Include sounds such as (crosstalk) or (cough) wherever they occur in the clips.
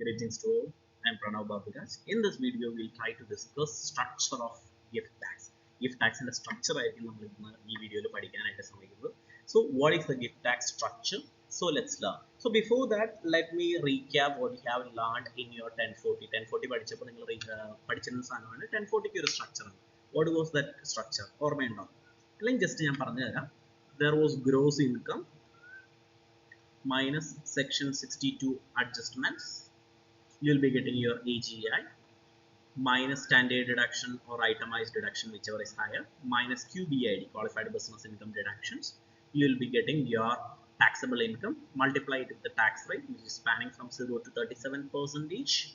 Greetings to all. I am Pranav Baburaj. In this video, we'll try to discuss structure of gift tax. Gift tax ന്റെ structure ആയിരിക്കും നമ്മൾ ഇന്ന് ഈ വീഡിയോയിൽ പഠിക്കാനായിട്ട് ശ്രമിക്കുന്നത്. So, what is the gift tax structure? So, let's learn. So, before that, let me recap what you have learned in your 1040. 1040 പഠിച്ചപ്പോൾ നിങ്ങൾ പഠിച്ചിരുന്ന സാധനമാണ് 1040 ക്ക് ഒരു structure. What was that structure? Or ഓർമ്മയുണ്ടോ? അല്ലെങ്കിൽ ജസ്റ്റ് ഞാൻ പറഞ്ഞു തരാം. There was gross income minus section 62 adjustments you'll be getting your AGI minus standard deduction or itemized deduction whichever is higher minus QBID qualified business income deductions you'll be getting your taxable income multiplied with the tax rate which is spanning from 0 to 37 percentage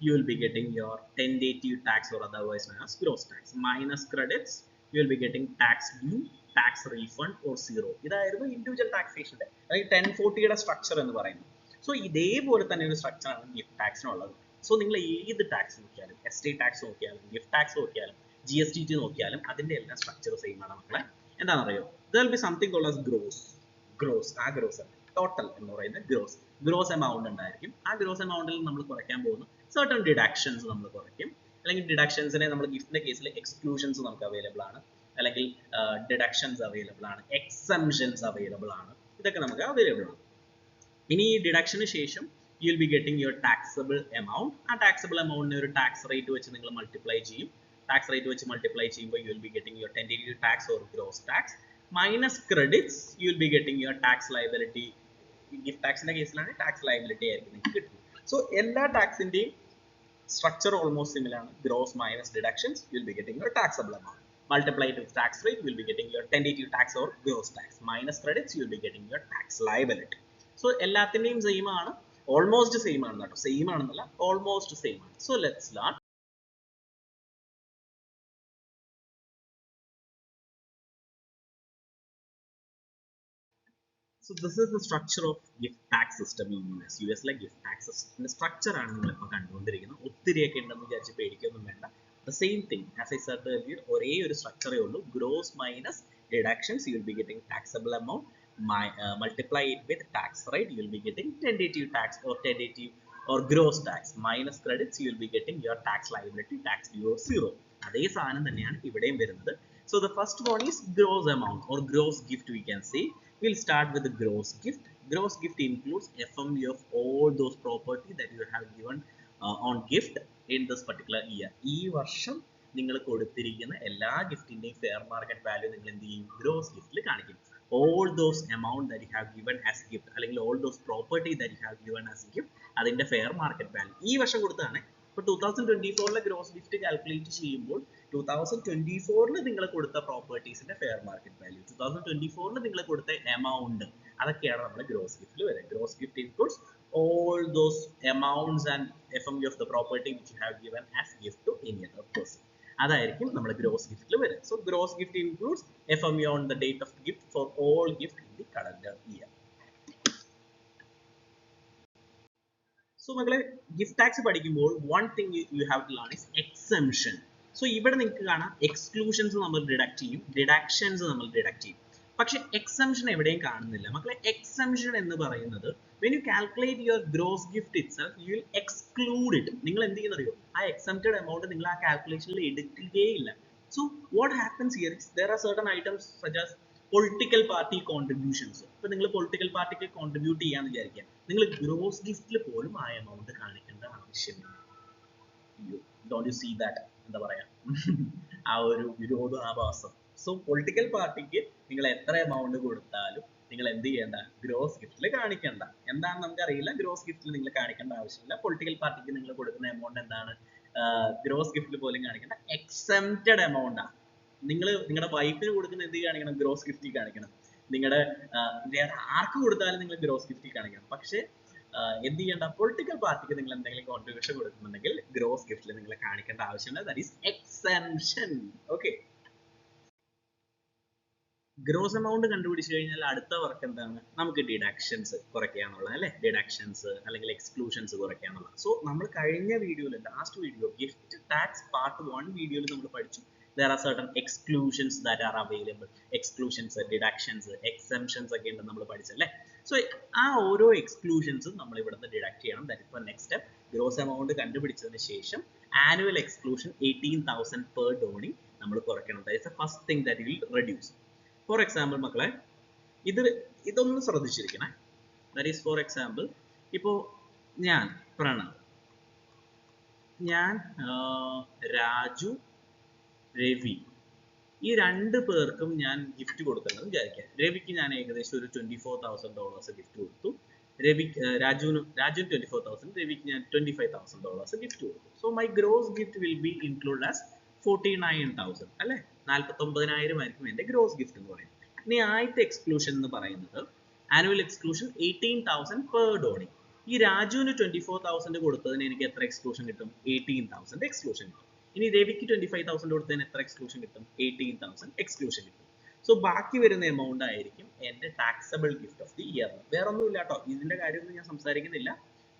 you will be getting your tentative tax or otherwise known as gross tax minus credits you will be getting tax due tax refund or zero ഇതായിരുന്നു individual individual taxation. Ten ഫോർട്ടിയുടെ structure എന്ന് so ഇതേപോലെ തന്നെ ഒരു സ്ട്രക്ചറാണ് gift ടാക്സിനുള്ളത് so നിങ്ങൾ ഏത് tax നോക്കിയാലും estate tax നോക്കിയാലും gift tax നോക്കിയാലും ജി എസ് ടി ടി നോക്കിയാലും അതിന്റെ എല്ലാം സ്ട്രക്ചർ സെയിം ആണ് മക്കളെ. എന്താണെന്നറിയോ? There be something call as gross gross ആ ഗ്രോസ് ടോട്ടൽ എന്ന് പറയുന്നത് ഗ്രോസ് ഗ്രോസ് എമൗണ്ട് ഉണ്ടായിരിക്കും. ആ ഗ്രോസ് എമൗണ്ടിൽ നമ്മൾ കുറയ്ക്കാൻ പോകുന്നു. സർട്ടൺ ഡിഡക്ഷൻസ് നമ്മൾ കുറയ്ക്കും. അല്ലെങ്കിൽ ഡിഡക്ഷൻസിനെ നമ്മൾ ഗിഫ്റ്റിന്റെ കേസിൽ എക്സ്ക്ലൂഷൻസ് നമുക്ക് അവൈലബിൾ ആണ്. അല്ലെങ്കിൽ ഡിഡക്ഷൻസ് അവൈലബിൾ ആണ്. എക്സംഷൻസ് അവൈലബിൾ ആണ്. ഇതൊക്കെ നമുക്ക് അവൈലബിൾ ആണ്. ഇനി ഈ ഡിഡക്ഷന് ശേഷം you will be getting your taxable amount ആ ടാക്സബിൾ എമൗണ്ടിന് ഒരു ടാക്സ് റേറ്റ് വെച്ച് നിങ്ങൾ മൾട്ടിപ്ലൈ ചെയ്യും. ടാക്സ് റേറ്റ് വെച്ച് മൾട്ടിപ്ലൈ ചെയ്യുമ്പോൾ you will be getting your tentative tax or gross tax minus credits you will be getting your tax liability gift ടാക്സിന്റെ കേസിലാണ് tax liability ആയിരിക്കും നിങ്ങൾക്ക് കിട്ടുന്നത് സോ എല്ലാ ടാക്സിന്റെയും സ്ട്രക്ചർ ഓൾമോസ്റ്റ് സിമിലർ ആണ്. Gross minus deductions you will be getting your taxable amount multiplied with tax rate, you will be getting your tentative tax or gross tax. Minus credits, you will be getting your tax liability. So, എല്ലാത്തിന്റെയും same ആണ് almost same ആണ് കേട്ടോ same ആണെന്നല്ല almost same ആണ് so let's learn So this is the structure of gift tax system in US. US like gift tax system structure ആണ് നിങ്ങൾ ഇപ്പോൾ കണ്ടുകൊണ്ടിരിക്കുന്നത് ഒത്തിരിയൊക്കെ ഉണ്ടെന്ന് വിചാരിച്ച് പേടിക്കൊന്നും വേണ്ട the same thing as I said earlier ഒരേ structure സ്ട്രക്ചറേ ഉള്ളൂ gross minus deductions you will be getting taxable amount my, uh, multiply it with tax right you will be getting tentative tax or tentative or gross tax minus credits you will be getting your tax liability tax due or zero അതേ സാധനം തന്നെയാണ് ഇവിടെയും വരുന്നത് so the first one is gross amount or gross gift we can say we'll start with the gross gift gross gift includes FMV of all those property that you have given uh, on gift in this particular year ഈ വർഷം നിങ്ങൾ കൊടുത്തിരിക്കുന്ന എല്ലാ ഗിഫ്റ്റിന്റെയും fair market value നിങ്ങൾ എന്ത് ചെയ്യും gross ഗിഫ്റ്റിൽ കാണിക്കും all those amount that have given as gift അല്ലെങ്കിൽ all those property that have given as gift അതിന്റെ ഫെയർ മാർക്കറ്റ് വാല്യൂ ഈ വർഷം കൊടുത്താണ് ഇപ്പൊ ടൂ തൗസൻഡ് ട്വന്റി ഫോറിലെ ഗ്രോസ് ഗിഫ്റ്റ് കാൽക്കുലേറ്റ് ചെയ്യുമ്പോൾ ടൂ തൗസൻഡ് ട്വന്റി ഫോറിൽ നിങ്ങൾ കൊടുത്ത പ്രോപ്പർട്ടീസിന്റെ fair market value two thousand twenty ഫോറിൽ നിങ്ങൾ കൊടുത്ത എമൗണ്ട് അതൊക്കെയാണ് നമ്മുടെ ഗ്രോസ് ഗിഫ്റ്റിൽ വരുന്നത്. Gross gift includes all those amounts and FMV of the property which you have given as gift to any other person. അതായിരിക്കും നമ്മുടെ ഗ്രോസ് ഗിഫ്റ്റിൽ വരുന്നത്. So gross gift includes F M on the date of gift for all gift in the calendar year so മക്കളെ gift tax പഠിക്കുമ്പോൾ one thing you have to learn is exemption so ഇവിടെ നിങ്ങൾക്ക് കാണാം exclusions നമ്മൾ deduct ചെയ്യും deductions നമ്മൾ deduct ചെയ്യും. പക്ഷെ എക്സംഷൻ എവിടെയും കാണുന്നില്ല. മക്കളെ എക്സംഷൻ എന്ന് പറയുന്നത് when you calculate your gross gift itself you will exclude it. നിങ്ങൾ എന്ത് ചെയ്യുന്നറിയോ? ആ എക്സംപ്റ്റഡ് amount നിങ്ങൾ ആ കാൽക്കുലേഷനിൽ എടുക്കുകയില്ല so happens here is there are certain items such as political party contributions ഇപ്പൊ നിങ്ങൾ പൊളിറ്റിക്കൽ പാർട്ടിക്ക് കോൺട്രിബ്യൂട്ട് ചെയ്യാന്ന് വിചാരിക്കുക. നിങ്ങൾ ഗ്രോസ് ഗിഫ്റ്റിൽ പോലും ആ എമൗണ്ട് കാണിക്കേണ്ട ആവശ്യമില്ല. ഡോണ്ട് യു സീ ദാറ്റ് എന്താ പറയാ? (laughs) ആ ഒരു വിരോധാഭാസം. സോ പൊളിറ്റിക്കൽ പാർട്ടിക്ക് നിങ്ങൾ എത്ര എമൗണ്ട് കൊടുത്താലും നിങ്ങൾ എന്ത് ചെയ്യേണ്ട? ഗ്രോസ് ഗിഫ്റ്റിൽ കാണിക്കേണ്ട. എന്താണെന്ന് നമുക്കറിയില്ല. ഗ്രോസ് ഗിഫ്റ്റിൽ നിങ്ങൾ കാണിക്കേണ്ട ആവശ്യമില്ല. പൊളിറ്റിക്കൽ പാർട്ടിക്ക് നിങ്ങൾ കൊടുക്കുന്ന എമൗണ്ട് എന്താണ്? ഗ്രോസ് ഗിഫ്റ്റിൽ പോലും കാണിക്കേണ്ട. എക്സെപ്റ്റഡ് എമൗണ്ട് ആണ് നിങ്ങൾ നിങ്ങളുടെ വൈഫിന് കൊടുക്കുന്ന എന്ത് കാണിക്കണം? ഗ്രോസ് ഗിഫ്റ്റിൽ കാണിക്കണം. നിങ്ങളുടെ വേറെ ആർക്ക് കൊടുത്താലും നിങ്ങൾ ഗ്രോസ് ഗിഫ്റ്റിൽ കാണിക്കണം. പക്ഷേ എന്ത് ചെയ്യേണ്ട? പൊളിറ്റിക്കൽ പാർട്ടിക്ക് നിങ്ങൾ എന്തെങ്കിലും കോൺട്രിബ്യൂഷൻ കൊടുക്കുന്നുണ്ടെങ്കിൽ ഗ്രോസ് ഗിഫ്റ്റിൽ നിങ്ങൾ കാണിക്കേണ്ട ആവശ്യമില്ല. That is exemption okay gross amount കണ്ടുപിടിച്ചു കഴിഞ്ഞാൽ അടുത്ത വർക്ക് എന്താണ്? നമുക്ക് ഡിഡക്ഷൻസ് കുറയ്ക്കാന്നുള്ള അല്ലെ? ഡിഡക്ഷൻസ് അല്ലെങ്കിൽ എക്സ്ക്ലൂഷൻസ് കുറയ്ക്കാന്നുള്ള സോ നമ്മൾ കഴിഞ്ഞ വീഡിയോയിൽ last video gift tax part one വീഡിയോയിൽ നമ്മൾ പഠിച്ചു. There are certain exclusions that are available. Exclusions deductions exemptions ഒക്കെ ഉണ്ട് നമ്മൾ പഠിച്ചല്ലേ സോ ആ ഓരോ എക്സ്ക്ലൂഷൻസും നമ്മൾ ഇവിടുന്ന് ഡിഡക്ട് ചെയ്യണം. ദാറ്റ് ഇപ്പോൾ നെക്സ്റ്റ് സ്റ്റെപ്പ് ഗ്രോസ് എമൗണ്ട് കണ്ടുപിടിച്ചതിന് ശേഷം annual exclusion eighteen thousand per donee നമ്മൾ കുറയ്ക്കണം. That is first thing that will reduce for example മക്കളെ ഇത് ഇതൊന്ന് ശ്രദ്ധിച്ചിരിക്കണേ. ദാറ്റ് ഈസ് ഫോർ എക്സാമ്പിൾ ഇപ്പോൾ ഞാൻ പ്രണവ്. ഞാൻ രാജു രവി ഈ രണ്ട് പേർക്കും ഞാൻ ഗിഫ്റ്റ് കൊടുക്കണമെന്ന് വിചാരിക്കാം. രവിക്ക് ഞാൻ ഏകദേശം ഒരു twenty four thousand dollars gift കൊടുത്തു. രവി രാജുവിന് രാജു ട്വന്റി ഫോർ തൗസൻഡ് രവിക്ക് ഞാൻ twenty five thousand dollars gift കൊടുത്തു. So my gross gift will be include as forty nine thousand അല്ലെ? നാൽപ്പത്തി ഒമ്പതിനായിരം ആയിരിക്കും എന്റെ ഗ്രോസ് ഗിഫ്റ്റ് എന്ന് പറയുന്നത്. ഇനി ആദ്യത്തെ എക്സ്ക്ലൂഷൻ എന്ന് പറയുന്നത് annual exclusion eighteen thousand per donee ഈ രാജുവിന് ട്വന്റി ഫോർ തൗസൻഡ് കൊടുത്തതിന് എനിക്ക് എത്ര എക്സ്ക്ലൂഷൻ കിട്ടും? എയ്റ്റീൻ തൗസൻഡ് എക്സ്ക്ലൂഷൻ കിട്ടും. ഇനി രവിക്ക് ട്വന്റി ഫൈവ് തൗസൻഡ് കൊടുത്തതിന് എത്ര എക്സ്ക്ലൂഷൻ കിട്ടും? എയ്റ്റീൻ തൗസൻഡ് എക്സ്ക്ലൂഷൻ കിട്ടും. സോ ബാക്കി വരുന്ന എമൗണ്ട് ആയിരിക്കും എന്റെ taxable gift of the year വേറെ ഒന്നും ഇല്ല ഇതിന്റെ കാര്യമൊന്നും ഞാൻ സംസാരിക്കുന്നില്ല.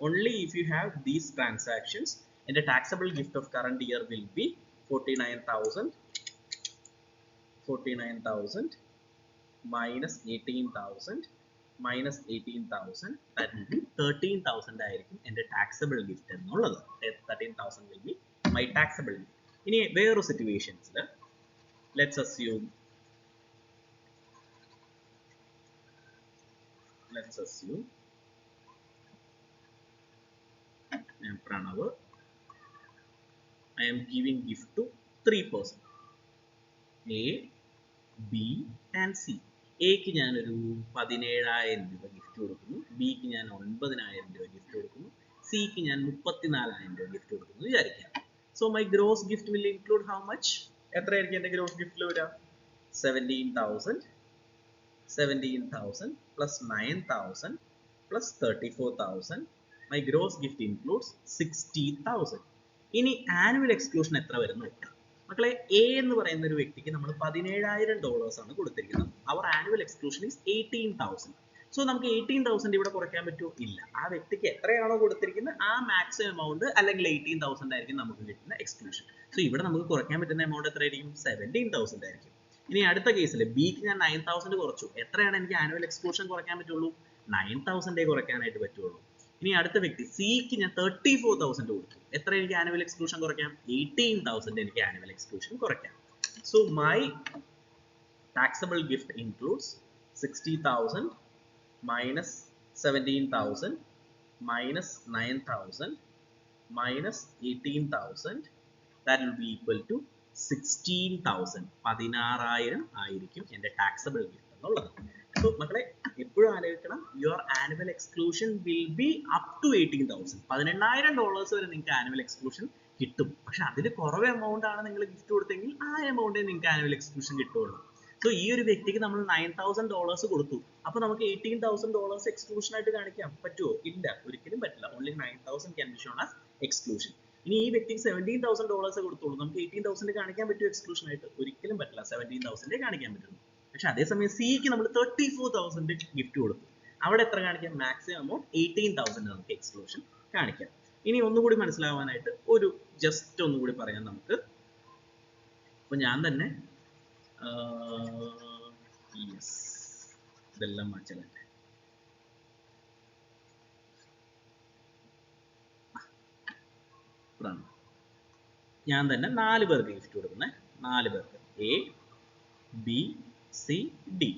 Only if you have these transactions എന്റെ taxable gift of current year will be forty nine thousand forty nine thousand minus eighteen thousand that will be thirteen thousand ആയിരിക്കും എന്റെ ടാക്സബിൾ ഗിഫ്റ്റ് എന്നുള്ളത് thirteen thousand will be my taxable gift ഇനി വേറൊരു സിറ്റുവേഷൻസിൽ let's assume let's assume I am Pranav. I gift to gift person three person. And C. എക്ക് ഞാനൊരു പതിനേഴായിരം രൂപ gift കൊടുക്കുന്നു. ബിക്ക് ഞാൻ ഒൻപതിനായിരം രൂപ ഗിഫ്റ്റ് കൊടുക്കുന്നു. സിക്ക് ഞാൻ മുപ്പത്തിനാലായിരം രൂപ ഗിഫ്റ്റ് കൊടുക്കുന്നു വിചാരിക്കാം. So my gross gift will include how much എത്രയായിരിക്കും എന്റെ ഗ്രോസ് ഗിഫ്റ്റിൽ വരിക seventeen thousand seventeen thousand plus nine thousand plus thirty four thousand my gross gift includes sixty thousand ഇനി ആനുവൽ എക്സ്ക്ലൂഷൻ എത്ര വരുന്നു? മക്കളെ എ എന്ന് പറയുന്ന ഒരു വ്യക്തിക്ക് നമ്മൾ പതിനേഴായിരം ഡോളേഴ്സ് ആണ് കൊടുത്തിരിക്കുന്നത്. അവർ annual exclusion is eighteen thousand so നമുക്ക് എയ്റ്റീൻ തൗസൻഡ് ഇവിടെ കുറയ്ക്കാൻ പറ്റുമോ? ഇല്ല. ആ വ്യക്തിക്ക് എത്രയാണോ കൊടുത്തിരിക്കുന്നത്? ആ മാക്സിമം എമൗണ്ട് അല്ലെങ്കിൽ എയ്റ്റീൻ തൗസൻഡ് ആയിരിക്കും നമുക്ക് കിട്ടുന്ന എക്സ്ക്ലൂഷൻ സോ ഇവിടെ നമുക്ക് കുറയ്ക്കാൻ പറ്റുന്ന എമൗണ്ട് എത്രയായിരിക്കും? സെവന്റീൻ തൗസൻഡ് ആയിരിക്കും. ഇനി അടുത്ത കേസിൽ ബിക്ക് ഞാൻ നയൻ തൗസൻഡ് കുറച്ചു. എത്രയാണ് എനിക്ക് ആനുവൽ എക്സ്ക്ലൂഷൻ കുറയ്ക്കാൻ പറ്റുള്ളൂ? നയൻ തൗസൻഡേ കുറയ്ക്കാനായിട്ട് പറ്റുള്ളൂ. ഇനി അടുത്ത വ്യക്തി സിക്ക് ഞാൻ തേർട്ടി ഫോർ തൗസൻഡ് കൊടുത്തു. എത്ര എനിക്ക് ആനുവൽ എക്സ്ക്ലൂഷൻ കുറയ്ക്കാം? എയ്റ്റീൻ തൗസൻഡ് എനിക്ക് ആനുവൽ എക്സ്ക്ലൂഷൻ കുറയ്ക്കാം. So my gift includes sixty thousand minus seventeen thousand minus nine thousand minus eighteen thousand that will be equal to sixteen thousand പതിനാറായിരം ആയിരിക്കും എന്റെ taxable gift എന്നുള്ളത്. മക്കളെ എപ്പോഴും ആലോചിക്കണം your annual exclusion will be up to eighteen thousand പതിനെണ്ണായിരം dollars വരെ നിങ്ങൾക്ക് ആനുവൽ എക്സ്ക്ലൂഷൻ കിട്ടും. പക്ഷെ അതിൽ കുറവ് എമൗണ്ട് ആണ് നിങ്ങൾ ഗിഫ്റ്റ് കൊടുത്തെങ്കിൽ ആ എമൗണ്ടേ നിങ്ങൾക്ക് ആനുവൽ എക്സ്ക്ലൂഷൻ കിട്ടുള്ളൂ സോ ഈ ഒരു വ്യക്തിക്ക് നമ്മൾ നയൻ തൗസൻഡ് ഡോളേഴ്സ് കൊടുത്തു. അപ്പൊ നമുക്ക് എയ്റ്റീൻ തൗസൻഡ് ഡോളേഴ്സ് എക്സ്ക്ലൂഷൻ ആയിട്ട് കാണിക്കാം. പറ്റുമോ ഇല്ല. ഒരിക്കലും പറ്റില്ല. Only nine thousand can be shown as exclusion ഇനി ഈ വ്യക്തിക്ക് സെവന്റീൻ തൗസൻഡ് ഡോളേഴ്സ് കൊടുത്തോളൂ. നമുക്ക് എയ്റ്റീൻ തൗസൻഡ് കാണിക്കാൻ പറ്റുമോ എക്സ്ക്ലൂഷൻ ആയിട്ട്? ഒരിക്കലും പറ്റില്ല. സെവന്റീൻ തൗസൻഡേ കാണിക്കാൻ പറ്റുള്ളൂ. പക്ഷെ അതേസമയം സിക്ക് നമ്മൾ തേർട്ടി ഫോർ തൗസൻഡ് ഗിഫ്റ്റ് കൊടുക്കും അവിടെ എത്ര കാണിക്കാം? മാക്സിമം എമൗണ്ട് എയ്റ്റീൻ തൗസൻഡ് നമുക്ക് എക്സ്ക്ലൂഷൻ കാണിക്കാം. ഇനി ഒന്നുകൂടി മനസ്സിലാവാനായിട്ട് ഒരു ജസ്റ്റ് ഒന്നുകൂടി പറയാം നമുക്ക്. അപ്പൊ ഞാൻ തന്നെ ഇതെല്ലാം മാറ്റല്ലേ ഞാൻ തന്നെ നാല് പേർക്ക് ഗിഫ്റ്റ് കൊടുക്കുന്നത് നാല് പേർക്ക്. A B C D.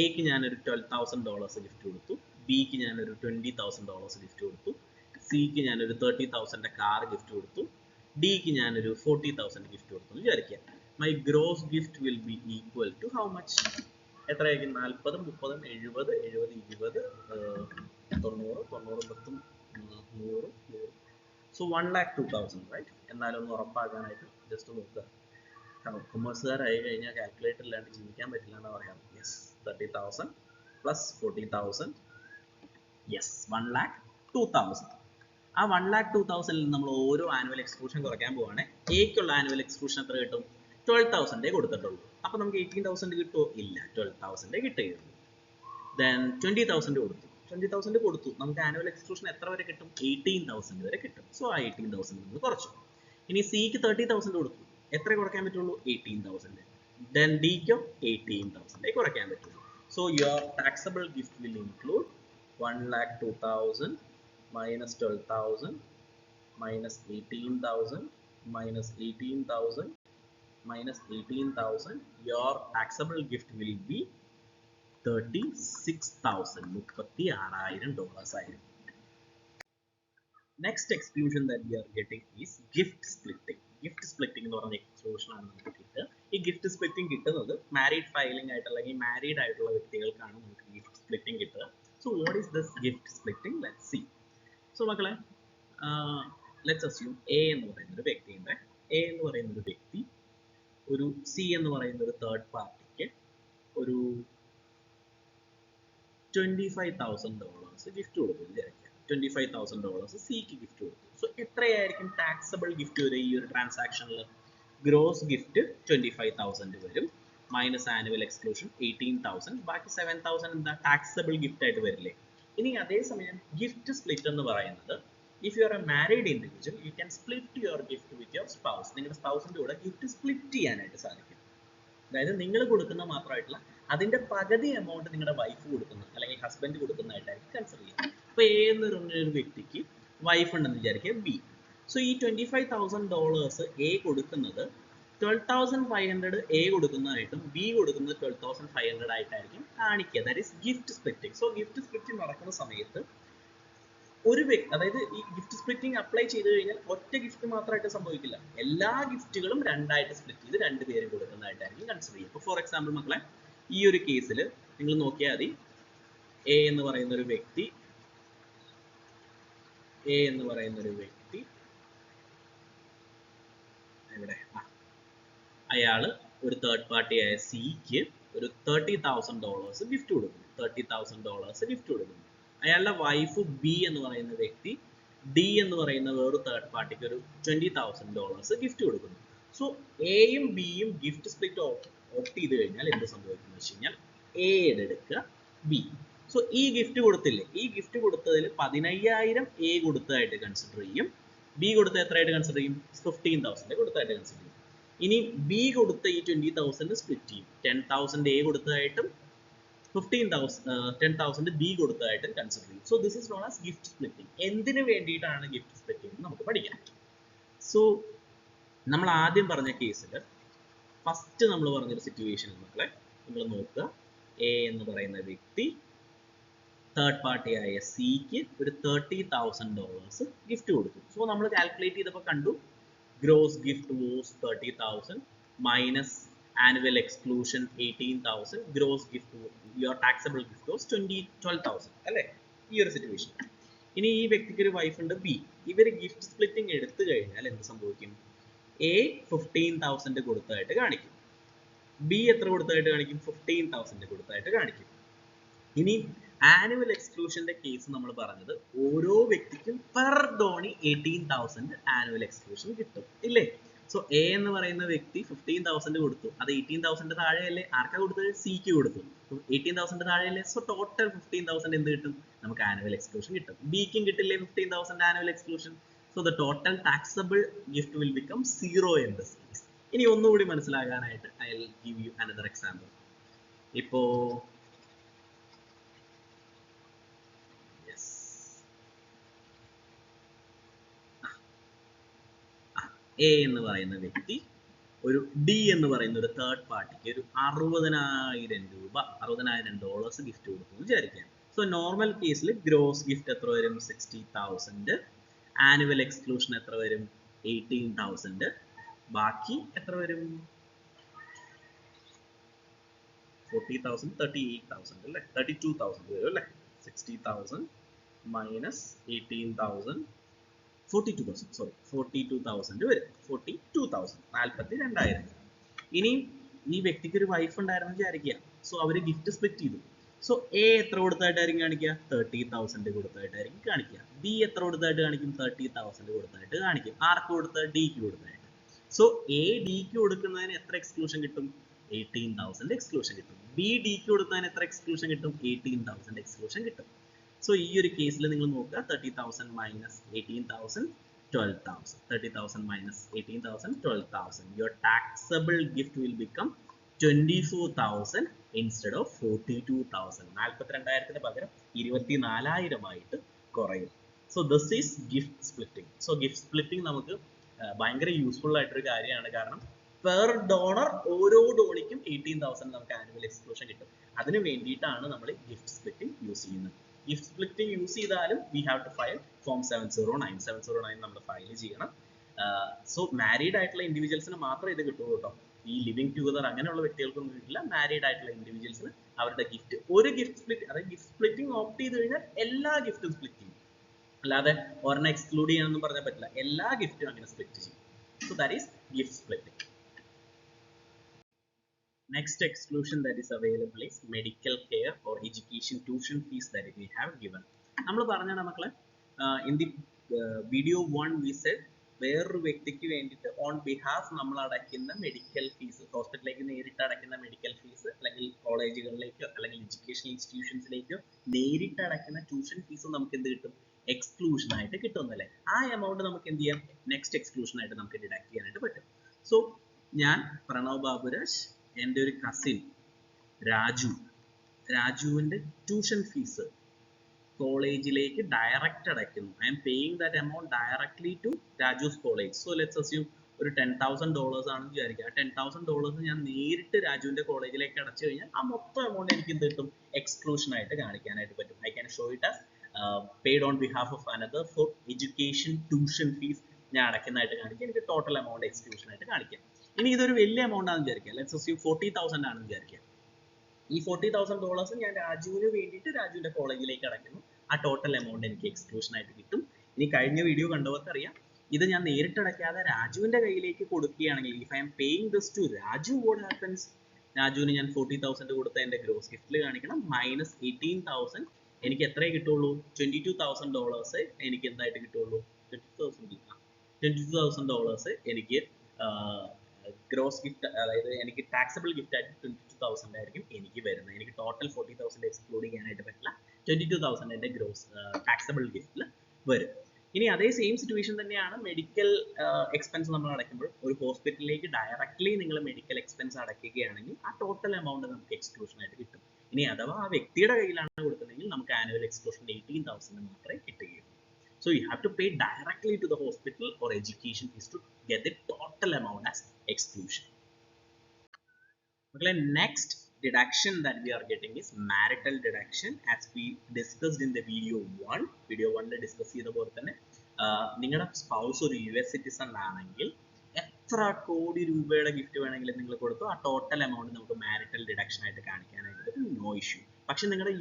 എക്ക് ഞാനൊരു ട്വൽവ് തൗസൻഡ് ഡോളേഴ്സ് ഗിഫ്റ്റ് കൊടുത്തു. ബിക്ക് ഞാനൊരു ട്വന്റി തൗസൻഡ് ഡോളേഴ്സ് ഗിഫ്റ്റ് കൊടുത്തു. സിക്ക് ഞാനൊരു തേർട്ടി തൗസൻഡ് കാർ ഗിഫ്റ്റ് കൊടുത്തു. ഡിക്ക് ഞാനൊരു ഫോർട്ടി തൗസൻഡ് ഗിഫ്റ്റ് കൊടുത്തു എന്ന് വിചാരിക്കുക. My gross gift will be equal to how much എത്രയായിരിക്കും? നാൽപ്പതും മുപ്പതും എഴുപത് എഴുപത് ഇരുപത് തൊണ്ണൂറ് തൊണ്ണൂറ് പത്തും നൂറ് so one lakh two thousand right എന്നാലും ഒന്ന് ഉറപ്പാക്കാനായിട്ട് ജസ്റ്റ് നോക്കുക. കൊമേഴ്സുകാരായി കഴിഞ്ഞാൽ കാൽക്കുലേറ്റർ ഇല്ലാണ്ട് ജീവിക്കാൻ പറ്റില്ല എന്ന് പറയാം. Yes thirty thousand plus forty thousand yes one lakh two thousand ആ വൺ ലാക്ക് ടു തൗസൻഡിൽ നമ്മൾ ഓരോ ആനുവൽ എക്സ്ക്ലൂഷൻ കുറയ്ക്കാൻ പോവുകയാണെങ്കിൽ എക്കുള്ള ആനുവൽ എക്സ്ക്ലൂഷൻ എത്ര കിട്ടും? ട്വൽവ് തൗസൻഡേ കൊടുത്തിട്ടുള്ളൂ. അപ്പൊ നമുക്ക് എയ്റ്റീൻ തൗസൻഡ് കിട്ടുമോ ഇല്ല ട്വൽവ് തൗസൻഡേ കിട്ടുകയുള്ളൂ. ദെൻ ട്വന്റി തൗസൻഡ് കൊടുത്തു. ട്വന്റി തൗസൻഡ് കൊടുത്തു. നമുക്ക് ആനുവൽ എക്സ്ക്ലൂഷൻ എത്ര വരെ കിട്ടും? എയ്റ്റീൻ തൗസൻഡ് വരെ കിട്ടും. സോ ആ എയ്റ്റീൻ തൗസൻഡ് നമ്മൾ കുറച്ചു. ഇനി സിക്ക് തേർട്ടി തൗസൻഡ് കൊടുത്തു. എത്ര കുറയ്ക്കാൻ പറ്റുള്ളൂ? എയ്റ്റീൻ തൗസൻഡ് ദെൻ ഡിക്കോ എയ്റ്റീൻ തൗസൻഡേ കുറയ്ക്കാൻ പറ്റുള്ളൂ. So your taxable gift will include one lakh two thousand minus 12,000 minus 18,000 minus 18,000 minus 18,000 your taxable gift will be 36,000 മുപ്പത്തി ആറായിരം ഡോളേഴ്സ് ആയിരിക്കും. Next exclusion that we are getting is gift splitting എന്ന് പറഞ്ഞ exclusion ആണ് നമുക്ക് കിട്ടുക. ഈ ഗിഫ്റ്റ് സ്പ്ലിറ്റിംഗ് കിട്ടുന്നത് മാരീഡ് ഫയലിംഗ് ആയിട്ട് അല്ലെങ്കിൽ മാരീഡ് ആയിട്ടുള്ള വ്യക്തികൾക്കാണ് നമുക്ക് ഗിഫ്റ്റ് സ്പ്ലിറ്റിംഗ് കിട്ടുക. So what is this gift splitting let see so മക്കളെ ലെറ്റ്സ് അസ്യൂം എ എന്ന് പറയുന്ന ഒരു വ്യക്തിയുണ്ട് എ എന്ന് പറയുന്ന ഒരു വ്യക്തി ഒരു സി എന്ന് പറയുന്ന ഒരു തേർഡ് പാർട്ടിക്ക് ഒരു twenty five thousand dollars gift കൊടുക്കും ട്വന്റി ഫൈവ് തൗസൻഡ് ഡോളേഴ്സ് സിക്ക് ഗിഫ്റ്റ് കൊടുത്തു സോ എത്രയായിരിക്കും ടാക്സബിൾ ഗിഫ്റ്റ് വരും ഈ ഒരു ട്രാൻസാക്ഷനിൽ gross gift twenty five thousand വരും. Minus annual exclusion eighteen thousand ബാക്കി സെവൻ തൗസൻഡ് എന്താ? ടാക്സബിൾ ഗിഫ്റ്റ് ആയിട്ട് വരില്ലേ? ഇനി അതേസമയം ഗിഫ്റ്റ് സ്പ്ലിറ്റ് എന്ന് പറയുന്നത് if you are a married individual you can split your gift with your spouse നിങ്ങളുടെ സ്പൗസിന്റെ കൂടെ ഗിഫ്റ്റ് സ്പ്ലിറ്റ് ചെയ്യാനായിട്ട് സാധിക്കും. അതായത് നിങ്ങൾ കൊടുക്കുന്ന മാത്രമായിട്ടുള്ള അതിന്റെ പകുതി എമൗണ്ട് നിങ്ങളുടെ വൈഫ് കൊടുക്കുന്ന അല്ലെങ്കിൽ ഹസ്ബൻഡ് കൊടുക്കുന്നതായിട്ടായിരിക്കും കൺസിഡർ ചെയ്യുക അപ്പൊ ഒരു വ്യക്തിക്ക് വൈഫ് ഉണ്ടെന്ന് വിചാരിക്കുക. ബി സോ ഈ twenty five thousand dollars A കൊടുക്കുന്നത് twelve thousand five hundred A കൊടുക്കുന്നതായിട്ടും B കൊടുക്കുന്നത് ട്വൽവ് തൗസൻഡ് ഫൈവ് ഹൺഡ്രഡ് ആയിട്ടായിരിക്കും കാണിക്കുക. That is gift splitting so gift splitting നടക്കുന്ന സമയത്ത് ഒരു വ്യക്തി അതായത് ഈ ഗിഫ്റ്റ് സ്പ്ലിറ്റിംഗ് അപ്ലൈ ചെയ്ത് കഴിഞ്ഞാൽ ഒറ്റ ഗിഫ്റ്റ് മാത്രമായിട്ട് സംഭവിക്കില്ല. എല്ലാ ഗിഫ്റ്റുകളും രണ്ടായിട്ട് സ്പ്ലിറ്റ് ചെയ്ത് രണ്ട് പേരും കൊടുക്കുന്നതായിട്ടായിരിക്കും കൺസിഡർ ചെയ്യുക. ഇപ്പോൾ ഫോർ എക്സാമ്പിൾ മക്കളെ ഈ ഒരു കേസിൽ നിങ്ങൾ നോക്കിയാൽ മതി. എ എന്ന് പറയുന്ന ഒരു വ്യക്തി എ എന്ന് പറയുന്ന ഒരു വ്യക്തി ഇവിടെ അയാൾ ഒരു തേർഡ് പാർട്ടിയായ സിക്ക് ഒരു തേർട്ടി തൗസൻഡ് ഡോളേഴ്സ് ഗിഫ്റ്റ് കൊടുക്കുന്നു. തേർട്ടി തൗസൻഡ് ഡോളേഴ്സ് ഗിഫ്റ്റ് കൊടുക്കുന്നു. അയാളുടെ വൈഫ് ബി എന്ന് പറയുന്ന വ്യക്തി ഡി എന്ന് പറയുന്ന വേറൊരു തേർഡ് പാർട്ടിക്ക് ഒരു ട്വന്റി തൗസൻഡ് ഡോളേഴ്സ് ഗിഫ്റ്റ് കൊടുക്കുന്നു. സോ എയും ബിയും ഗിഫ്റ്റ് സ്പ്ലിറ്റ് ഓപ്റ്റ് ചെയ്ത് കഴിഞ്ഞാൽ എന്ത് സംഭവിക്കുന്നു വെച്ച് കഴിഞ്ഞാൽ എ എടുക്കുക ബി സോ ഈ ഗിഫ്റ്റ് കൊടുത്തില്ലേ? ഈ ഗിഫ്റ്റ് കൊടുത്തതിൽ പതിനയ്യായിരം എ കൊടുത്തതായിട്ട് കൺസിഡർ ചെയ്യും. ബി കൊടുത്ത എത്രയായിട്ട് കൺസിഡർ ചെയ്യും? ഫിഫ്റ്റീൻ തൗസൻഡ് കൊടുത്തതായിട്ട് കൺസിഡർ ചെയ്യും. ഇനി ബി കൊടുത്ത ഈ ട്വന്റി തൗസൻഡ് സ്പ്ലിറ്റ് ചെയ്യും. Ten thousand A കൊടുത്തതായിട്ടും fifteen thousand ten thousand B കൊടുത്തതായിട്ടും consider ചെയ്യും. So this is known as gift splitting എന്തിനു വേണ്ടിയിട്ടാണ് ഗിഫ്റ്റ് സ്പ്ലിറ്റിംഗ് എന്ന് നമുക്ക് പഠിക്കാം. സോ നമ്മൾ ആദ്യം പറഞ്ഞ കേസിൽ ഫസ്റ്റ് നമ്മൾ പറഞ്ഞൊരു സിറ്റുവേഷൻ മക്കളെ നിങ്ങൾ നോക്കുക. എ എന്ന് പറയുന്ന വ്യക്തി തേർഡ് പാർട്ടി ആയ സിക്ക് ഒരു തേർട്ടി തൗസൻഡ് ഡോളേഴ്സ് ഗിഫ്റ്റ് കൊടുത്തു. സോ നമ്മൾ കാൽക്കുലേറ്റ് ചെയ്തപ്പോൾ കണ്ടു. Gross gift was thirty thousand minus annual exclusion eighteen thousand gross gift your taxable gift was twenty twelve thousand അല്ലേ? ഈ ഒരു സിറ്റുവേഷൻ ഇനി ഈ വ്യക്തിക്ക് ഒരു വൈഫ് ഉണ്ട് ബി ഇവർ ഗിഫ്റ്റ് സ്പ്ലിറ്റിംഗ് എടുത്തു കഴിഞ്ഞാൽ എന്ത് സംഭവിക്കും? എ ഫിഫ്റ്റീൻ തൗസൻഡ് കൊടുത്തതായിട്ട് കാണിക്കും. ബി എത്ര കൊടുത്തതായിട്ട് കാണിക്കും? ഫിഫ്റ്റീൻ തൗസൻഡ് കൊടുത്തതായിട്ട് കാണിക്കും. ഇനി ആനുവൽ എക്സ്ക്ലൂഷന്റെ കേസ് നമ്മൾ പറഞ്ഞത് ഓരോ വ്യക്തിക്കും per donee eighteen thousand annual exclusion കിട്ടും. ഇല്ലേ? സോ എ എന്ന് പറയുന്ന വ്യക്തി ഫിഫ്റ്റീൻ തൗസൻഡ് കൊടുത്തു. അത് എയ്റ്റീൻ തൗസൻഡ് താഴെയല്ലേ? ആർക്കാ കൊടുത്തത്? സിക്ക് കൊടുത്തു. എയ്റ്റീൻ തൗസൻഡ് താഴെയല്ലേ? സോ ടോട്ടൽ ഫിഫ്റ്റീൻ തൗസൻഡ് എന്ത് കിട്ടും? നമുക്ക് ആനുവൽ എക്സ്ക്ലൂഷൻ കിട്ടും. ബിക്കും കിട്ടില്ലേ fifteen thousand annual exclusion so the total taxable gift will become zero in this case ഇനി ഒന്നുകൂടി മനസ്സിലാകാനായിട്ട് I give you another example ഇപ്പോ എ എന്ന് പറയുന്ന വ്യക്തി ഒരു ഡി എന്ന് പറയുന്ന ഒരു തേർഡ് പാർട്ടിക്ക് ഒരു അറുപതിനായിരം രൂപ അറുപതിനായിരം ഡോളേഴ്സ് ഗിഫ്റ്റ് കൊടുത്തു എന്ന് വിചാരിക്കാം. സോ നോർമൽ കേസിൽ ഗ്രോസ് ഗിഫ്റ്റ് എത്ര വരും? സിക്സ്റ്റി തൗസൻഡ് ആനുവൽ എക്സ്ക്ലൂഷൻ എത്ര വരും? എയ്റ്റീൻ തൗസൻഡ് ബാക്കി എത്ര വരും? Forty thousand thirty eight thousand അല്ലേ? തേർട്ടി ടു തൗസൻഡ് വരും അല്ലേ? Sixty thousand minus eighteen thousand forty two thousand sorry forty two thousand വരും. ഫോർട്ടി ടു തൗസൻഡ് നാൽപ്പത്തി രണ്ടായിരം ഇനി ഈ വ്യക്തിക്ക് ഒരു വൈഫ് ഉണ്ടായിരുന്നു വിചാരിക്കുക. സോ അവർ ഗിഫ്റ്റ് സ്പ്ലിറ്റ് ചെയ്തു. സോ എ എത്ര കൊടുത്തായിട്ടായിരിക്കും കാണിക്കുക? തേർട്ടി തൗസൻഡ് കൊടുത്തായിട്ടായിരിക്കും കാണിക്കുക. ബി എത്ര കൊടുത്തായിട്ട് കാണിക്കും? തേർട്ടി തൗസൻഡ് കൊടുത്തായിട്ട് കാണിക്കും. ആർക്ക് കൊടുത്ത? ഡിക്ക് കൊടുത്തായിട്ട്. സോ എ ഡിക്ക് കൊടുക്കുന്നതിന് എത്ര എക്സ്ക്ലൂഷൻ കിട്ടും? എയ്റ്റീൻ തൗസൻഡ് എക്സ്ക്ലൂഷൻ കിട്ടും. ബി ഡിക്ക് കൊടുക്കുന്നതിന് എത്ര എക്സ്ക്ലൂഷൻ കിട്ടും? എയ്റ്റീൻ തൗസൻഡ് എക്സ്ക്ലൂഷൻ കിട്ടും. സോ ഈ ഒരു കേസിൽ നിങ്ങൾ നോക്കുക thirty thousand minus eighteen thousand twelve thousand thirty thousand minus eighteen thousand twelve thousand your taxable gift will become twenty four thousand instead of forty two thousand നാൽപ്പത്തിരണ്ടായിരത്തിന് പകരം ഇരുപത്തി നാലായിരമായിട്ട് കുറയും. So this is gift splitting so gift splitting നമുക്ക് ഭയങ്കര useful ആയിട്ടൊരു കാര്യമാണ്. കാരണം per donor ഓരോ ഡോണിക്കും എയ്റ്റീൻ തൗസൻഡ് നമുക്ക് ആനുവൽ എക്സ്പ്ലോഷൻ കിട്ടും. അതിന് വേണ്ടിയിട്ടാണ് നമ്മൾ ഗിഫ്റ്റ് സ്പ്ലിറ്റിംഗ് യൂസ് ചെയ്യുന്നത്. ഗിഫ്റ്റ് സ്പ്ലിറ്റിംഗ് യൂസ് ചെയ്താലും we have to file form seven zero nine seven zero nine നമ്മൾ ഫയൽ ചെയ്യണം. സോ മാരീഡ് ആയിട്ടുള്ള ഇൻഡിവിജ്വൽസിന് മാത്രമേ ഇത് കിട്ടുള്ളൂ കേട്ടോ. ഈ ലിവിങ് ടുഗദർ അങ്ങനെയുള്ള വ്യക്തികൾക്കൊന്നും കിട്ടില്ല. മാരീഡ് ആയിട്ടുള്ള ഇൻഡിവിജ്വൽസിന് അവരുടെ ഗിഫ്റ്റ് ഒരു ഗിഫ്റ്റ് സ്പ്ലിറ്റ് അതായത് ഗിഫ്റ്റ് സ്പ്ലിറ്റിംഗ് ഓപ്റ്റ് ചെയ്ത് കഴിഞ്ഞാൽ എല്ലാ ഗിഫ്റ്റും സ്പ്ലിറ്റ് ചെയ്യും. അല്ലാതെ ഒരെണ്ണം എക്സ്ക്ലൂഡ് ചെയ്യണമെന്നും പറഞ്ഞാൽ പറ്റില്ല. എല്ലാ ഗിഫ്റ്റും അങ്ങനെ സ്പ്ലിറ്റ് ചെയ്യും. So that is gift splitting next exclusion that is available is medical care or education tuition fees that we have given. നമ്മൾ പറഞ്ഞാണ് മക്കളെ in the video one we said വേറൊരു വ്യക്തിക്ക് വേണ്ടിയിട്ട് ഓൺ ബിഹാഫ് നമ്മൾ അടയ്ക്കുന്ന മെഡിക്കൽ ഫീസ് ഹോസ്പിറ്റലിലേക്ക് നേരിട്ട് അടയ്ക്കുന്ന മെഡിക്കൽ ഫീസ് അല്ലെങ്കിൽ കോളേജുകളിലേക്കോ അല്ലെങ്കിൽ എഡ്യൂക്കേഷൻ ഇൻസ്റ്റിറ്റ്യൂഷൻസിലേക്കോ നേരിട്ട് അടയ്ക്കുന്ന ട്യൂഷൻ ഫീസ് നമുക്ക് എന്ത് കിട്ടും? എക്സ്ക്ലൂഷൻ ആയിട്ട് കിട്ടുന്നല്ലേ ആ എമൗണ്ട് നമുക്ക് എന്ത് ചെയ്യാം? നെക്സ്റ്റ് എക്സ്ക്ലൂഷൻ ആയിട്ട് നമുക്ക് ഡിഡക്ട് ചെയ്യാനായിട്ട് പറ്റും. സോ ഞാൻ പ്രണവ് ബാബുരാജ് എന്റെ ഒരു കസിൻ രാജു. രാജുവിന്റെ ട്യൂഷൻ ഫീസ് കോളേജിലേക്ക് ഡയറക്റ്റ് അടയ്ക്കുന്നു. I'm paying that amount directly to Raju's college so let's assume ഒരു ടെൻ തൗസൻഡ് ഡോളേഴ്സ് ആണെന്ന് വിചാരിക്കുക. ആ ടെൻ തൗസൻഡ് ഡോളേഴ്സ് ഞാൻ നേരിട്ട് രാജുവിന്റെ കോളേജിലേക്ക് അടച്ചു കഴിഞ്ഞാൽ ആ മൊത്തം എമൗണ്ട് എനിക്ക് എന്ത് കിട്ടും? എക്സ്ക്ലൂഷൻ ആയിട്ട് കാണിക്കാനായിട്ട് പറ്റും. I can show it as paid on behalf of another for education tuition fees ഞാൻ അടയ്ക്കുന്നതായിട്ട് കാണിക്കാം എനിക്ക് ടോട്ടൽ എമൗണ്ട് എക്സ്ക്ലൂഷൻ ആയിട്ട് കാണിക്കാം. ഇനി ഇതൊരു വലിയ എമൗണ്ട് ആണെന്ന് വിചാരിക്കുക. ലെറ്റ്സ് അസ്യൂം ഫോർട്ടി തൗസൻഡ് ആണെന്ന് വിചാരിക്കുക. ഈ ഫോർട്ടി തൗസൻഡ് ഡോളേഴ്സ് ഞാൻ രാജുവിന് വേണ്ടിയിട്ട് രാജുവിന്റെ കോളേജിലേക്ക് അടയ്ക്കുന്നു. ആ ടോട്ടൽ എമൗണ്ട് എനിക്ക് എക്സ്ക്ലൂഷൻ ആയിട്ട് കിട്ടും. ഇനി കഴിഞ്ഞ വീഡിയോ കണ്ടവർക്ക് അറിയാം. ഇത് ഞാൻ നേരിട്ട് അടയ്ക്കാതെ രാജുവിന്റെ കയ്യിലേക്ക് കൊടുക്കുകയാണെങ്കിൽ if I'm paying this to Raju what happens രാജുവിന് ഞാൻ ഫോർട്ടി തൗസൻഡ് കൊടുത്ത എന്റെ ഗ്രോസ് ഗിഫ്റ്റിൽ കാണിക്കണം. മൈനസ് എയ്റ്റീൻ തൗസൻഡ് എനിക്ക് എത്രയേ കിട്ടുള്ളൂ? ട്വന്റി ടു തൗസൻഡ് ഡോളേഴ്സ് എനിക്ക് എന്തായിട്ട് കിട്ടുള്ളൂ? Twenty thousand twenty two thousand dollars എനിക്ക് ഗ്രോസ് ഗിഫ്റ്റ് അതായത് എനിക്ക് ടാക്സബിൾ ഗിഫ്റ്റ് ആയിട്ട് ട്വന്റി ടു തൗസൻഡ് ആയിരിക്കും എനിക്ക് വരുന്നത്. എനിക്ക് ടോട്ടൽ ഫോർട്ടി തൗസൻഡ് എക്സ്ക്ലൂഡ് ചെയ്യാനായിട്ട് പറ്റില്ല. ട്വന്റി ടു തൗസൻഡ് എന്റെ ഗ്രോസ് ടാക്സബിൾ ഗിഫ്റ്റിൽ വരും. ഇനി അതേ സെയിം സിറ്റുവേഷൻ തന്നെയാണ് മെഡിക്കൽ എക്സ്പെൻസ് നമ്മൾ അടയ്ക്കുമ്പോൾ. ഒരു ഹോസ്പിറ്റലിലേക്ക് ഡയറക്റ്റ്ലി നിങ്ങൾ മെഡിക്കൽ എക്സ്പെൻസ് അടയ്ക്കുകയാണെങ്കിൽ ആ ടോട്ടൽ എമൗണ്ട് നമുക്ക് എക്സ്ക്ലൂഷൻ ആയിട്ട് കിട്ടും. ഇനി അഥവാ ആ വ്യക്തിയുടെ കയ്യിലാണ് കൊടുക്കുന്നതെങ്കിൽ നമുക്ക് ആനുവൽ എക്സ്ക്ലൂഷൻ എയ്റ്റീൻ തൗസൻഡ് മാത്രമേ കിട്ടുകയുള്ളൂ. So you have to pay directly to the hospital or education fees to get the total amount as exclusion. Okay, next deduction that we are getting is marital deduction as we discussed in the video 1. Video 1 discuss ചെയ്ത പോലെ തന്നെ നിങ്ങളുടെ spouse ഒരു U S citizen ആണെങ്കിൽ എത്ര കോടി രൂപയുടെ gift വേണമെങ്കിലും നിങ്ങൾ കൊടുത്തു ആ ടോട്ടൽ എമൗണ്ട് നമുക്ക് മാരിറ്റൽ ഡിഡക്ഷൻ ആയിട്ട് കാണിക്കാനായിട്ട് പറ്റും നോ ഇഷ്യൂ പക്ഷെ നിങ്ങളുടെ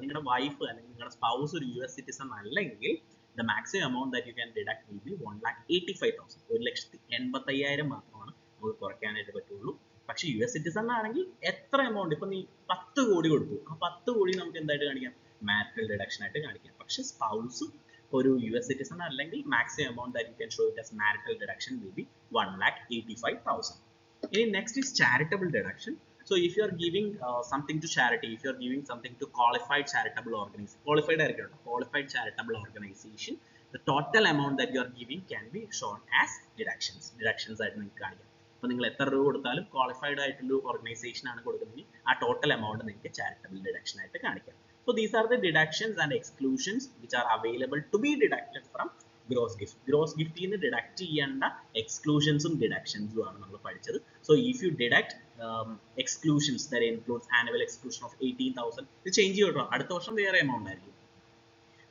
നിങ്ങളുടെ വൈഫ് അല്ലെങ്കിൽ നിങ്ങളുടെ സ്പൗസ് ഒരു യു എസ് സിറ്റിസൺ അല്ലെങ്കിൽ the maximum amount that you can deduct will be one lakh eighty five thousand. ഒരു ലക്ഷത്തി എൺപത്തി മാത്രമാണ് നമുക്ക് കുറയ്ക്കാനായിട്ട് പറ്റുള്ളൂ. പക്ഷേ യു എസ് സിറ്റിസൺ ആണെങ്കിൽ എത്ര എമൗണ്ട് ഇപ്പം നീ പത്ത് കോടി കൊടുത്തു. ആ പത്ത് കോടി നമുക്ക് എന്തായിട്ട് കാണിക്കാം? മാരിറ്റൽ ഡിഡക്ഷൻ ആയിട്ട് കാണിക്കാം. പക്ഷെ സ്പൗസും ഒരു യു എസ് സിറ്റിസൺ അല്ലെങ്കിൽ maximum amount that you can show it as marital deduction will be one lakh eighty five thousand ഇനി next is charitable deduction So if you are giving uh, something to charity, if you are giving something to qualified charitable organization, qualified qualified charitable organization, the total amount that you are giving can be shown as deductions. Deductions ആയിട്ട് നിങ്ങൾക്ക് കാണിക്കാം അപ്പോൾ നിങ്ങൾ എത്ര രൂപ കൊടുത്താലും qualified ആയിട്ടുള്ള organisation ആണ് കൊടുക്കുന്നതെങ്കിൽ ആ ടോട്ടൽ എമൗണ്ട് നിങ്ങൾക്ക് charitable deduction ആയിട്ട് കാണിക്കാം So these are the deductions and exclusions which are available to be deducted from gross gift gross ഗിഫ്റ്റിൽ നിന്ന് ഡിഡക്ട് ചെയ്യേണ്ട എക്സ്ക്ലൂഷൻസും ഡിഡക്ഷൻസും ആണ് നമ്മൾ പഠിച്ചത് so if you deduct exclusions there includes annual exclusion of eighteen thousand ഇത് ചേഞ്ച് ചെയ്യട്ടോ അടുത്ത വർഷം വേറെ എമൗണ്ട് ആയിരിക്കും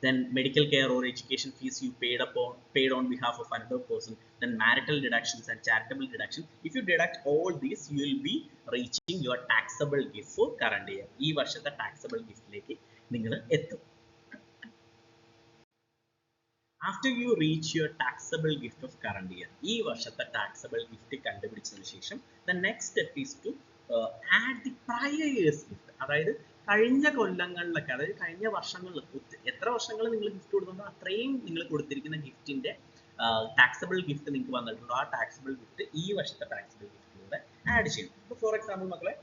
then medical care or education fees you paid upon paid on behalf of another person then marital deductions and charitable deduction if you deduct all these you will be reaching your taxable gift for current year ഈ വർഷത്തെ taxable ഗിഫ്റ്റിലേക്ക് നിങ്ങൾ എത്തും after you reach your taxable gift of current year ഈ വർഷത്തെ taxable gift കണ്ടുപിടിച്ചതിന് ശേഷം the next step is to add the prior years gift അതായത് കഴിഞ്ഞ കൊല്ലങ്ങളിലൊക്കെ അതായത് കഴിഞ്ഞ വർഷങ്ങളിൽ എത്ര വർഷങ്ങൾ നിങ്ങൾ ഗിഫ്റ്റ് കൊടുക്കുന്നുണ്ടോ അത്രയും നിങ്ങൾ കൊടുത്തിരിക്കുന്ന ഗിഫ്റ്റിന്റെ ടാക്സബിൾ ഗിഫ്റ്റ് നിങ്ങൾക്ക് വന്നിട്ടുണ്ടോ. ആ ടാക്സബിൾ ഗിഫ്റ്റ് ഈ വർഷത്തെ ടാക്സബിൾ ഗിഫ്റ്റിലൂടെ ആഡ് ചെയ്യും. ഇപ്പോൾ ഫോർ എക്സാമ്പിൾ മക്കളെ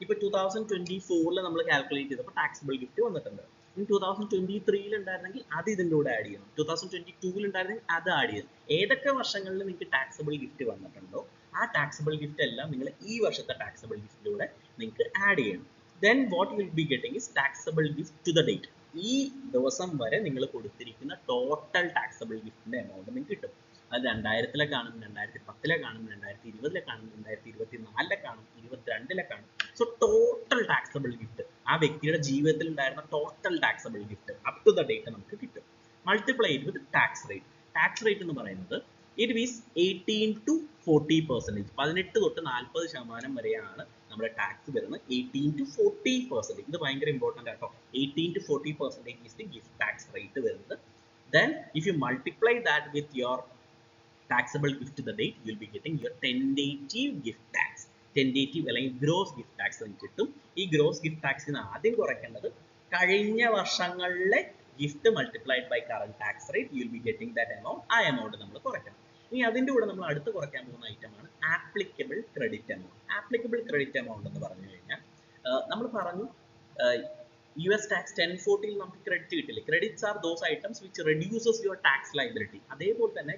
ഇപ്പോൾ ടൂ തൗസൻഡ് ട്വന്റി ഫോറിൽ നമ്മൾ കാൽക്കുലേറ്റ് ചെയ്തപ്പോൾ ടാക്സബിൾ ഗിഫ്റ്റ് വന്നിട്ടുണ്ട്. ടൂ തൗസൻഡ് ട്വന്റി ത്രീയിൽ ഉണ്ടായിരുന്നെങ്കിൽ അത് ഇതിന്റെ കൂടെ ആഡ് ചെയ്യണം. ടൂ തൗസൻഡ് ട്വന്റി ടൂവിൽ ഉണ്ടായിരുന്നെങ്കിൽ അത് ആഡ് ചെയ്യണം. ഏതൊക്കെ വർഷങ്ങളിൽ നിങ്ങൾക്ക് ടാക്സബിൾ ഗിഫ്റ്റ് വന്നിട്ടുണ്ടോ? ആ ടാക്സബിൾ ഗിഫ്റ്റ് എല്ലാം നിങ്ങൾ ഈ വർഷത്തെ ടാക്സബിൾ ഗിഫ്റ്റിലൂടെ നിങ്ങൾക്ക് ആഡ് ചെയ്യണം. What you will be getting is taxable gift to the date. ഈ ദിവസം വരെ നിങ്ങൾ കൊടുത്തിരിക്കുന്ന ടോട്ടൽ ടാക്സബിൾ ഗിഫ്റ്റിന്റെ എമൗണ്ട് നിങ്ങൾക്ക് കിട്ടും. അത് രണ്ടായിരത്തിലെ കാണും രണ്ടായിരത്തി പത്തിലെ കാണും രണ്ടായിരത്തി ഇരുപതിലെ കാണും രണ്ടായിരത്തി ഇരുപത്തി നാലിലെ കാണും ഇരുപത്തിരണ്ടിലെ കാണും. സോ ടോട്ടൽ ടാക്സബിൾ ഗിഫ്റ്റ് ആ വ്യക്തിയുടെ ജീവിതത്തിൽ ഉണ്ടായിരുന്ന total taxable gift up to the date നമുക്ക് കിട്ടും. Multiply with tax rate tax rate എന്ന് പറയുന്നത് it means eighteen to forty percentage പതിനെട്ട് തൊട്ട് നാൽപ്പത് ശതമാനം വരെയാണ് നമ്മുടെ ടാക്സ് വരുന്നത്. എയ്റ്റീൻ ടു ഫോർട്ടി പെർസെന്റേജ് ഇത് ഭയങ്കര ഇമ്പോർട്ടന്റ് ആട്ടോ eighteen to forty percentage is the gift tax rate വരുന്നത്. Then if you multiply that with your taxable gift to the date you will be getting your tentative gift tax. Tentative അല്ലെങ്കിൽ gross gift tax നിങ്ങൾക്ക് കിട്ടും ഈ gross gift ടാക്സിന് ആദ്യം കുറയ്ക്കേണ്ടത് കഴിഞ്ഞ വർഷങ്ങളിലെ gift multiplied by current tax rate you will be getting that amount ആ amount നമ്മൾ കുറയ്ക്കണം. ഇനി അതിന്റെ കൂടെ നമ്മൾ അടുത്ത് കുറയ്ക്കാൻ പോകുന്ന ഐറ്റമാണ് applicable credit amount applicable credit amount എന്ന് പറഞ്ഞു കഴിഞ്ഞാൽ നമ്മൾ പറഞ്ഞു യു എസ് ടാക്സ് ടെൻ ഫോർട്ടിയിൽ നമുക്ക് ക്രെഡിറ്റ് കിട്ടില്ല? Credits are those items which reduces your tax liability അതേപോലെ തന്നെ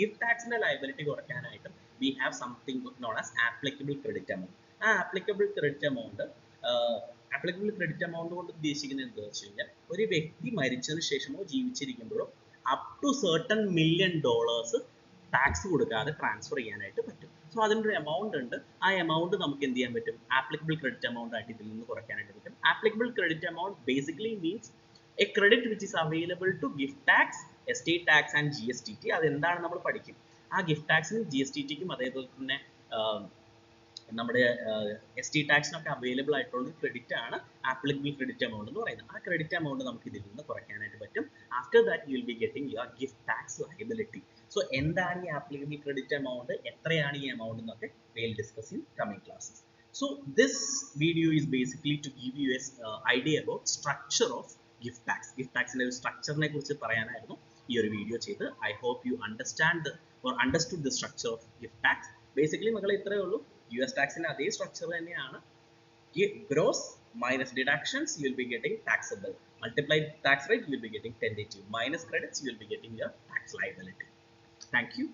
ഗിഫ്റ്റ് ടാക്സിന്റെ liability കുറയ്ക്കാനായിട്ടും we have something known as applicable credit amount. ആ applicable credit amount applicable credit amount കൊണ്ട് ഉദ്ദേശിക്കുന്നത് എന്താ വെച്ച് കഴിഞ്ഞാൽ ഒരു വ്യക്തി മരിച്ചതിന് ശേഷമോ ജീവിച്ചിരിക്കുമ്പോഴോ up to certain million dollars tax കൊടുക്കാതെ ട്രാൻസ്ഫർ ചെയ്യാനായിട്ട് പറ്റും. സോ അതിന്റെ ഒരു എമൗണ്ട് ഉണ്ട്. ആ എമൗണ്ട് നമുക്ക് എന്ത് ചെയ്യാൻ പറ്റും? ആപ്ലിക്കബിൾ ക്രെഡിറ്റ് എമൗണ്ട് ആയിട്ട് ഇതിൽ നിന്ന് കുറയ്ക്കാനായിട്ട് പറ്റും. Applicable credit amount basically means a credit which is available to gift tax estate tax and G S T T അതെന്താണ് നമ്മൾ പഠിക്കും? ആ ഗിഫ്റ്റ് ടാക്സിനും ജി എസ് ടി ടിക്കും അതേപോലെ തന്നെ നമ്മുടെ എസ് ടി ടാക്സിനൊക്കെ അവൈലബിൾ ആയിട്ടുള്ള ക്രെഡിറ്റ് ആണ് ആപ്ലിക്കബിൾ ക്രെഡിറ്റ് എമൗണ്ട് എന്ന് പറയുന്നത്. ആ ക്രെഡിറ്റ് എമൗണ്ട് നമുക്ക് ഇതിൽ നിന്ന് കുറയ്ക്കാനായിട്ട് പറ്റും. After that you will be getting your gift tax liability so എന്താണ് ഈ ആപ്ലിക്കബിൾ ക്രെഡിറ്റ് എമൗണ്ട് എത്രയാണ് ഈ എമൗണ്ട് എന്നൊക്കെ will discuss in coming classes so this video is basically to give you as idea about structure of gift tax gift ടാക്സിന്റെ ഒരു സ്ട്രക്ചറിനെ കുറിച്ച് പറയാനായിരുന്നു ഈ ഒരു വീഡിയോ ചെയ്ത് I hope you understand or understood the structure of gift tax basically മക്കളെ ഇത്രയേ ഉള്ളൂ യു എസ് ടാക്സിന്റെ അതേ സ്ട്രക്ചർ തന്നെയാണ് gross minus deductions you will be getting taxable multiplied tax rate you will be getting tentative minus credits you will be getting your tax liability thank you